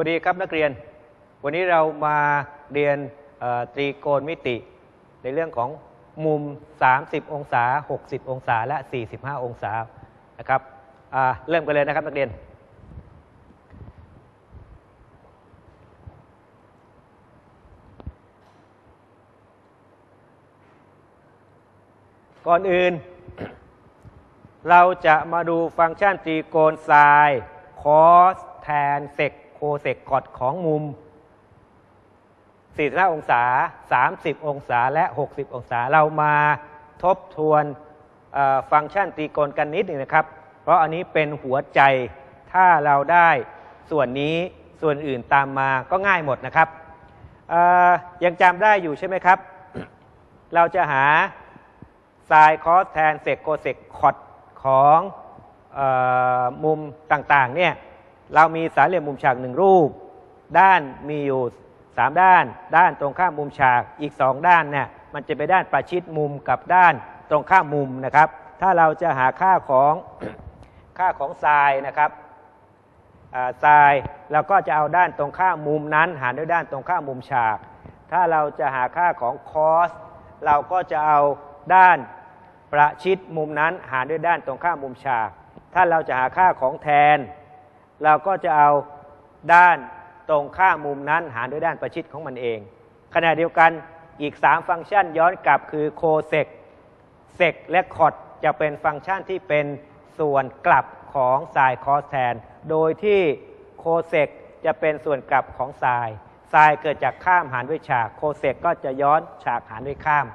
สวัสดีครับนักเรียน วันนี้เรามาเรียนตรีโกณมิติ ในเรื่องของมุม 30 องศา 60 องศา และ 45 องศานะครับเริ่มกันเลยนะครับนักเรียน ก่อนอื่น เราจะมาดูฟังก์ชันตรีโกณไซน์คอสแทนเซก โคเซกกอดของมุม45องศา 30 องศาและ 60 องศา เรามาทบทวนฟังก์ชันตรีโกณกันนิดหนึ่งนะครับ เพราะอันนี้เป็นหัวใจถ้าเราได้ส่วนนี้ส่วนอื่นตามมาก็ง่ายหมดนะครับ ยังจำได้อยู่ใช่ไหมครับ เราจะหาไซน์คอสแทนเซกโคเซกคอดของออมุมต่างๆเนี่ย เรามีสามเหลี่ยมมุมฉากหนึ่งรูป ด้านมีอยู่3ด้าน ด้านตรงข้ามมุมฉากอีก2ด้านเนี่ยมันจะเป็นด้านประชิดมุมกับด้านตรงข้ามมุมนะครับ ถ้าเราจะหาค่าของค่าของไซน์นะครับอ่าไซน์เราก็จะเอาด้านตรงข้ามมุมนั้น หารด้วยด้านตรงข้ามมุมฉาก ถ้าเราจะหาค่าของคอสเราก็จะเอาด้านประชิดมุมนั้น หารด้วยด้านตรงข้ามมุมฉาก ถ้าเราจะหาค่าของแทน เราก็จะเอาด้านตรงข้ามมุมนั้นหารด้วยด้านประชิดของมันเอง ขณะเดียวกันอีก 3 ฟังก์ชันย้อนกลับคือโคเซกเซกและคอดจะเป็นฟังก์ชันที่เป็นส่วนกลับของไซน์คอสแทน โดยที่โคเซกจะเป็นส่วนกลับของไซน์ไซน์เกิดจากข้ามหารด้วยฉาก โคเซกก็จะย้อนฉากหารด้วยข้าม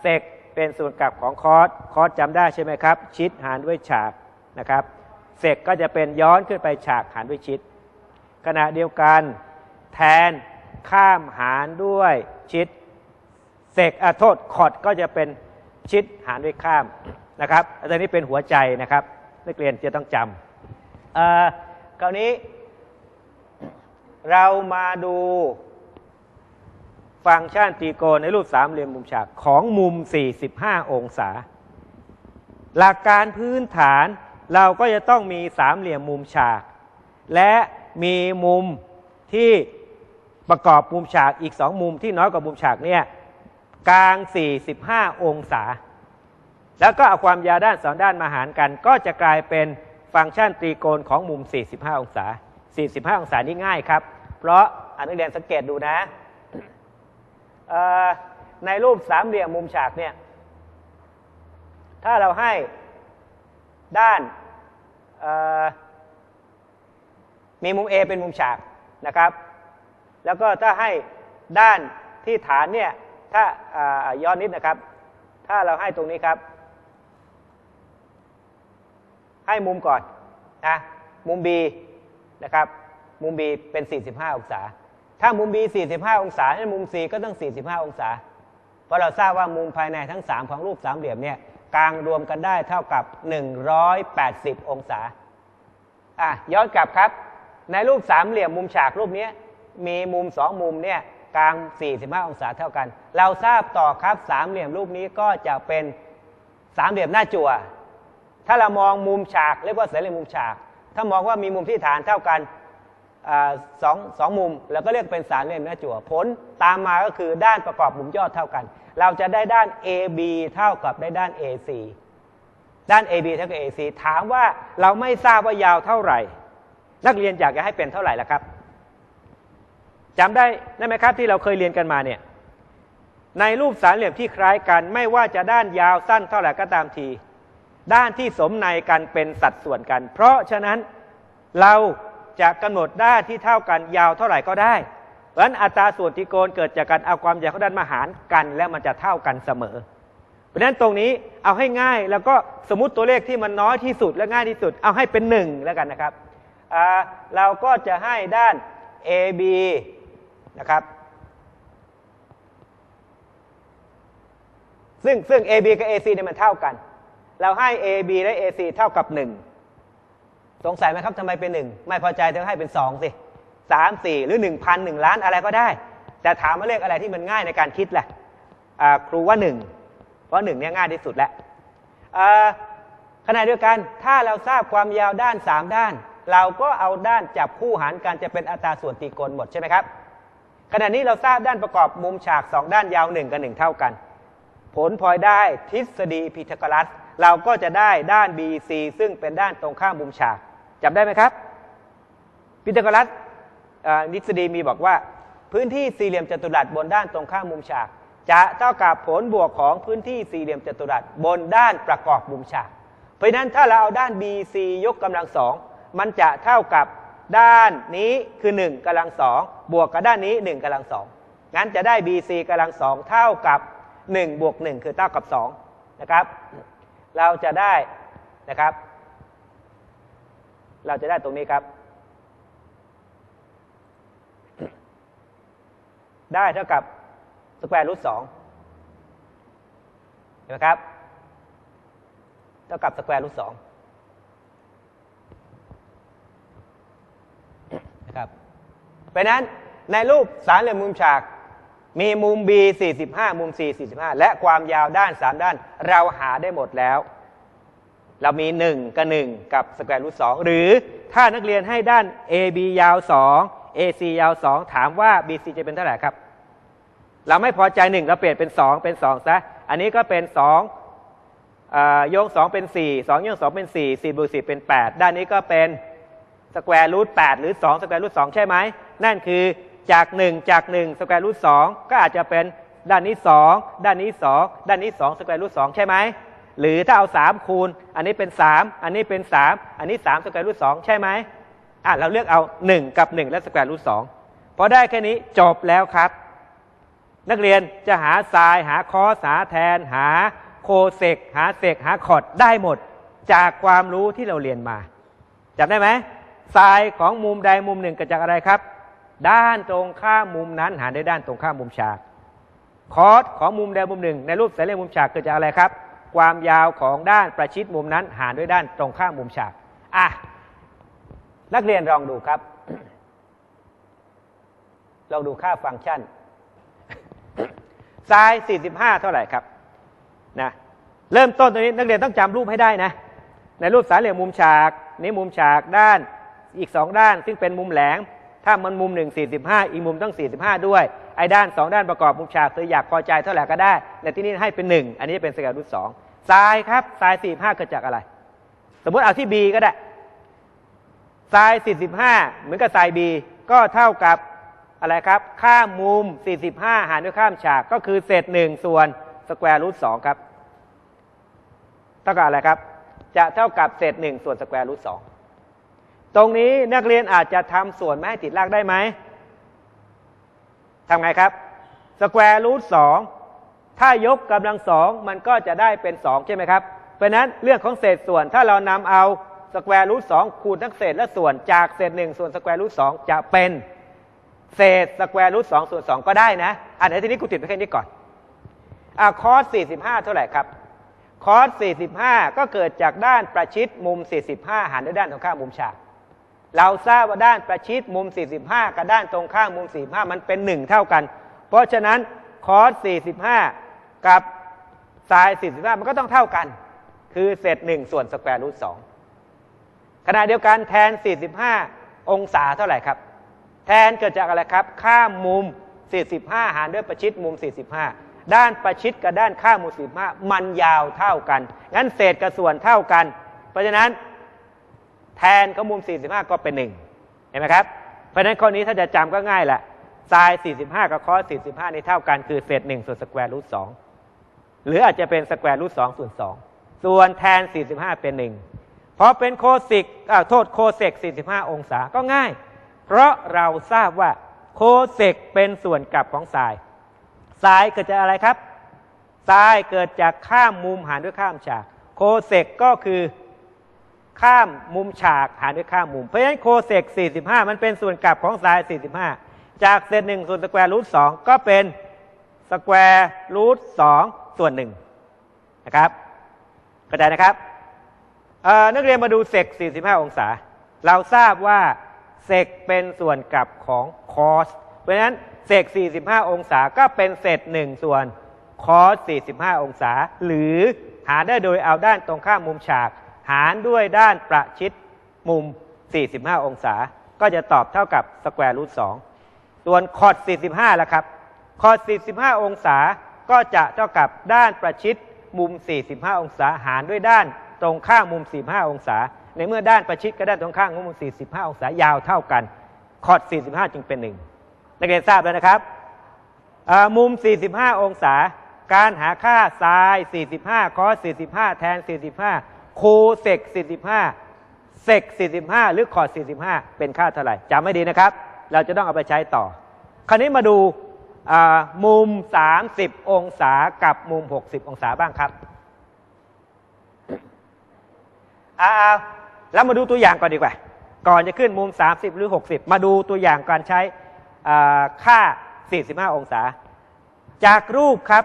เซกเป็นส่วนกลับของคอส คอสจำได้ใช่ไหมครับ ชิดหารด้วยฉากนะครับ เซกก็จะเป็นย้อนขึ้นไปฉากหารด้วยชิด ขณะเดียวกันแทนข้ามหารด้วยชิดเซกอโทษคอดก็จะเป็นชิดหารด้วยข้ามนะครับอันนี้เป็นหัวใจนะครับนักเรียนจะต้องจำคราวนี้ เรามาดูฟังก์ชันตรีโกณในรูปสามเหลี่ยมมุมฉากของมุม 45 องศา หลักการพื้นฐาน เราก็จะต้องมีสามเหลี่ยมมุมฉาก และมีมุมที่ประกอบมุมฉากอีกสองมุมที่น้อยกว่ามุมฉากเนี่ยกลาง 45 องศา แล้วก็เอาความยาวด้านสองด้านมาหารกัน ก็จะกลายเป็นฟังก์ชันตรีโกณของมุม 45 องศา 45 องศานี่ง่ายครับ เพราะอนุเรียนสังเกตดูนะ ในรูปสามเหลี่ยมมุมฉากเนี่ย ถ้าเราให้ด้าน มีมุม A เป็นมุมฉากนะครับ แล้วก็ถ้าให้ด้านที่ฐานเนี่ย ถ้าย้อนนิดนะครับ ถ้าเราให้ตรงนี้ครับ ให้มุมก่อนนะมุม B นะครับ มุม B เป็น 45 องศา ถ้ามุม B 45 องศาให้มุม C ก็ต้อง 45 องศา เพราะเราทราบว่ามุมภายในทั้ง 3 ของรูปสามเหลี่ยมเนี่ยกลางรวมกันได้เท่ากับ 180 องศา อะย้อนกลับครับ ในรูปสามเหลี่ยมมุมฉากรูปนี้มีมุม2มุมเนี่ยกลาง 45 องศาเท่ากัน เราทราบต่อครับสามเหลี่ยมรูปนี้ก็จะเป็นสามเหลี่ยมหน้าจั่ว ถ้าเรามองมุมฉากเรียกว่าสามเหลี่ยมมุมฉาก ถ้ามองว่ามีมุมที่ฐานเท่ากันอสองสองมุมเราก็เรียกเป็นสามเหลี่ยมหน้าจั่ว ผลตามมาก็คือด้านประกอบมุมยอดเท่ากัน เราจะได้ด้าน AB เท่ากับได้ด้าน AC ด้าน AB เท่ากับ AC ถามว่าเราไม่ทราบว่ายาวเท่าไหร่ นักเรียนอยากจะให้เป็นเท่าไหร่ล่ะครับจำได้ได้ไหมครับที่เราเคยเรียนกันมาเนี่ยในรูปสามเหลี่ยมที่คล้ายกัน ไม่ว่าจะด้านยาวสั้นเท่าไหร่ก็ตามที ด้านที่สมในกันเป็นสัดส่วนกัน เพราะฉะนั้นเราจะกำหนดด้านที่เท่ากันยาวเท่าไหร่ก็ได้ เพราะฉะนั้นอัตราส่วนตรีโกณเกิดจากการเอาความยาวของด้านมาหารกัน แล้วมันจะเท่ากันเสมอ เพราะนั้นตรงนี้เอาให้ง่ายแล้วก็สมมติตัวเลขที่มันน้อยที่สุดและง่ายที่สุด เอาให้เป็นหนึ่งแล้วกันนะครับเราก็จะให้ด้าน AB นะครับ ซึ่งซึ่ง AB กับ AC เนี่ยมันเท่ากัน เราให้ AB และ AC เท่ากับ 1 สงสัยไหมครับทำไมเป็น 1 ไม่พอใจต้อให้เป็น 2 สิ 3 4 หรือ 1,000 1 ล้านอะไรก็ได้ แต่ถามมาเลขอะไรที่มันง่ายในการคิดแหละครูว่า 1 เพราะ1เนี่ยง่ายที่สุดแล้วขณะเดียวกันถ้าเราทราบความยาวด้าน 3 ด้าน เราก็เอาด้านจับคู่หารกันจะเป็นอัตราส่วนตรีโกณหมดใช่ไหมครับขณะนี้เราทราบด้านประกอบมุมฉากสองด้านยาวหนึ่งกับหนึ่งเท่ากัน ผลพลอยได้ทฤษฎีพีทากรัส เราก็จะได้ด้าน BC ซึ่งเป็นด้านตรงข้ามมุมฉากจำได้ไหมครับพีทากรัสทฤษฎีมีบอกว่า พื้นที่สี่เหลี่ยมจัตุรัสบนด้านตรงข้ามมุมฉาก จะเท่ากับผลบวกของพื้นที่สี่เหลี่ยมจัตุรัสบนด้านประกอบมุมฉาก เพราะนั้นถ้าเราเอาด้าน BC ยกกำลังสองมันจะเท่ากับด้านนี้คือ 1กำลังสองบวกกับด้านนี้ 1กำลังสองงั้นจะได้ BC กำลังสองเท่ากับ 1 บวก 1 คือเท่ากับ2นะครับ เราจะได้นะครับ เราจะได้ตรงนี้ครับ ได้เท่ากับ สแควร์รูทสองเห็นไหมครับ เท่ากับสแควร์รูทสองนะครับเพราะนั้นในรูปสามเหลี่ยมมุมฉากมีมุม B 45 มุม C 45 และความยาวด้าน 3 ด้าน เราหาได้หมดแล้ว เรามี 1 กับ 1 กับสแควร์รูท2หรือถ้านักเรียนให้ด้าน AB ยาว 2 AC ยาว 2 ถามว่า BC จะเป็นเท่าไหร่ครับ เราไม่พอใจ1เราเปลี่ยนเป็น2เป็น2ซะอันนี้ก็เป็น2อ่าโยง2เป็น4 2โยง2เป็น4 4บวก4เป็น8ด้านนี้ก็เป็นสแควร์รูท8หรือ2สแควร์รูท2ใช่ไหมนั่นคือจาก1จาก1สแควร์รูท2ก็อาจจะเป็นด้านนี้2ด้านนี้2ด้านนี้2สแควร์รูท2ใช่ไหมหรือถ้าเอา3คูณ อันนี้เป็น3อันนี้เป็น3อันนี้3สแควร์รูท2ใช่ไหมอะเราเลือกเอา1กับ1และสแควร์รูท2พอได้แค่นี้จบแล้วครับ นักเรียนจะหาไซน์หาคอสาแทน หาโคเซกหาเซกหาคอร์ดได้หมด จากความรู้ที่เราเรียนมาจำได้ไหมไซน์ของมุมใดมุมหนึ่งเกิดจากอะไรครับ ด้านตรงข้ามมุมนั้นหารด้วยด้านตรงข้ามมุมฉาก คอสของมุมใดมุมหนึ่ง ในรูปสามเหลี่ยมมุมฉากเกิดจากอะไรครับ ความยาวของด้านประชิดมุมนั้น หารด้วยด้านตรงข้ามมุมฉากอะนักเรียนลองดูครับ ลองดูค่าฟังก์ชัน ไซน์45 เท่าไหร่ครับนะเริ่มต้นตรงนี้นักเรียนต้องจำรูปให้ได้นะในรูปสามเหลี่ยมมุมฉากนี้มุมฉากด้านอีก 2 ด้าน ซึ่งเป็นมุมแหลงถ้ามันมุม1 45 อีกมุมต้อง 45 ด้วยไอ้ด้าน 2 ด้านประกอบมุมฉากคืออยากพอใจเท่าไหร่ก็ได้ในที่นี้ให้เป็น 1 อันนี้เป็นสแกนรูท2ไซน์ครับไซน์45เกิดจากอะไร สมมติเอาที่ B ก็ได้ไซน์45 เหมือนกับไซน์ B ก็เท่ากับ อะไรครับข้ามมุม 45 หารด้วยข้ามฉากก็คือเศษ1ส่วนสแควร์รูท2ครับ เท่ากับอะไรครับ จะเท่ากับเศษ1ส่วนสแควร์รูท2ตรงนี้นักเรียนอาจจะทำส่วนไม่ให้ติดรากได้ไหมทำไงครับสแควร์รูท2ถ้ายกกำลังสองมันก็จะได้เป็น 2 ใช่ไหมครับ เพราะนั้นเรื่องของเศษส่วนถ้าเรานำเอาสแควร์รูท2คูณทั้งเศษและส่วนจากเศษ1ส่วนสแควร์รูท2จะเป็น เศษสแควร์รูท2ส่วน2ก็ได้นะอันไหนทีนี้กูติดไปแค่นี้ก่อนอ่าคอส45เท่าไหร่ครับ คอส45ก็เกิดจากด้านประชิดมุม45หารด้วยด้านตรงข้ามมุมฉาก เราทราบว่าด้านประชิดมุม45กับด้านตรงข้ามมุม45มันเป็น1เท่ากัน เพราะฉะนั้นคอส45กับไซน์45มันก็ต้องเท่ากัน คือเศษ1ส่วนสแควร์รูท2ขณะเดียวกันแทน45องศาเท่าไหร่ครับ แทนเกิดจากอะไรครับ ข้ามมุม 45 หารด้วยประชิดมุม 45 ด้านประชิดกับด้านข้ามมุม 45 มันยาวเท่ากัน งั้นเศษกับส่วนเท่ากัน เพราะฉะนั้นแทนของมุม 45 ก็เป็น1เห็นไหมครับ เพราะฉะนั้นข้อนี้ถ้าจะจำก็ง่ายแหละไซน์45 กับคอส45 นี่เท่ากันคือเศษ1ส่วนสแควร์รูท2หรืออาจจะเป็นสแควร์รูท2ส่วน2ส่วนแทน 45 เป็น 1พราะเป็นโคสิกโทษโคเซก45 องศาก็ง่าย เพราะเราทราบว่าโคเซกเป็นส่วนกลับของไซน์ไซน์เกิดจากอะไรครับไซน์เกิดจากข้ามมุมหารด้วยข้ามฉาก โคเซกก็คือข้ามมุมฉากหารด้วยข้ามมุม เพราะฉะนั้นโคเซก 45 มันเป็นส่วนกลับของไซน์45 จากเศษ1ส่วนสแควร์รูท2ก็เป็นสแควร์รูท2ส่วน1นะครับเข้าใจนะครับนักเรียนมาดูเซก 45 องศา เราทราบว่า เซกเป็นส่วนกลับของคอสเพราะฉะนั้นเซก 45 องศาก็เป็นเศษ1ส่วนคอส 45 องศา หรือหาได้โดยเอาด้านตรงข้ามมุมฉาก หารด้วยด้านประชิดมุม 45 องศา ก็จะตอบเท่ากับสแควร์รูท2ส่วนคอด45ล่ะครับคอด45 องศาก็จะเท่ากับด้านประชิดมุม 45 องศา หารด้วยด้านตรงข้างมุม 45 องศา ในเมื่อด้านประชิดกับด้านตรงข้างมุม 45 องศายาวเท่ากัน คอด 45 จึงเป็น1นักเรียนทราบแล้วนะครับ มุม 45 องศา การหาค่าไซน์ 45 คอส 45 แทน 45 คูเซก 45 เซก 45 หรือคอร์ด45 เป็นค่าเท่าไหร่จำไม่ดีนะครับ เราจะต้องเอาไปใช้ต่อ คราวนี้มาดูมุม 30 องศากับมุม 60 องศาบ้างครับอ่า แล้วมาดูตัวอย่างก่อนดีกว่า ก่อนจะขึ้นมุม 30 หรือ 60 มาดูตัวอย่างการใช้ค่า 45 องศา จากรูปครับ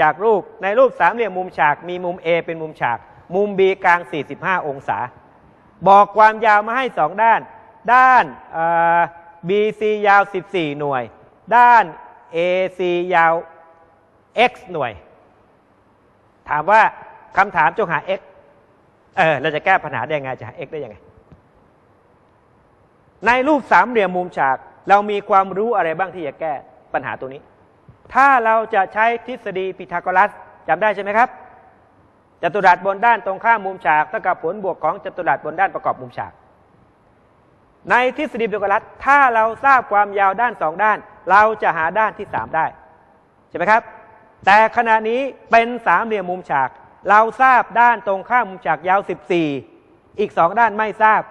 จากรูปในรูปสามเหลี่ยมมุมฉาก มีมุม A เป็นมุมฉาก มุม B กลาง 45 องศา บอกความยาวมาให้สองด้าน ด้าน BC ยาว 14 หน่วย ด้าน AC ยาว x หน่วย ถามว่าคำถามจงหา x เออเราจะแก้ปัญหาได้ยังไงจะหา x ได้ยังไง ในรูปสามเหลี่ยมมุมฉาก เรามีความรู้อะไรบ้างที่จะแก้ปัญหาตัวนี้ ถ้าเราจะใช้ทฤษฎีพีทาโกรัสจำได้ใช่ไหมครับจัตุรัสบนด้านตรงข้ามมุมฉากเท่ากับผลบวกของจัตุรัสบนด้านประกอบมุมฉาก ในทฤษฎีพีทาโกรัสถ้าเราทราบความยาวด้านสองด้าน เราจะหาด้านที่สามได้ใช่ไหมครับ แต่ขณะนี้เป็นสามเหลี่ยมมุมฉาก เราทราบด้านตรงข้ามมุมฉากยาว 14 อีกสองด้านไม่ทราบ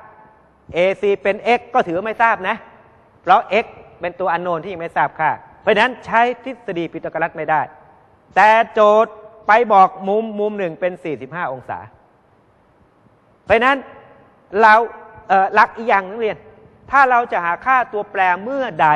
AC เป็น x ก็ถือไม่ทราบนะ เพราะ x เป็นตัวอันโนนที่ยังไม่ทราบค่าเพราะนั้นใช้ทฤษฎีพีทาโกรัสไม่ได้ แต่โจทย์ไปบอกมุมมุมหนึ่งเป็น 45 องศา เพราะนั้นเราหลักอีกอย่างนักเรียน ถ้าเราจะหาค่าตัวแปรเมื่อใด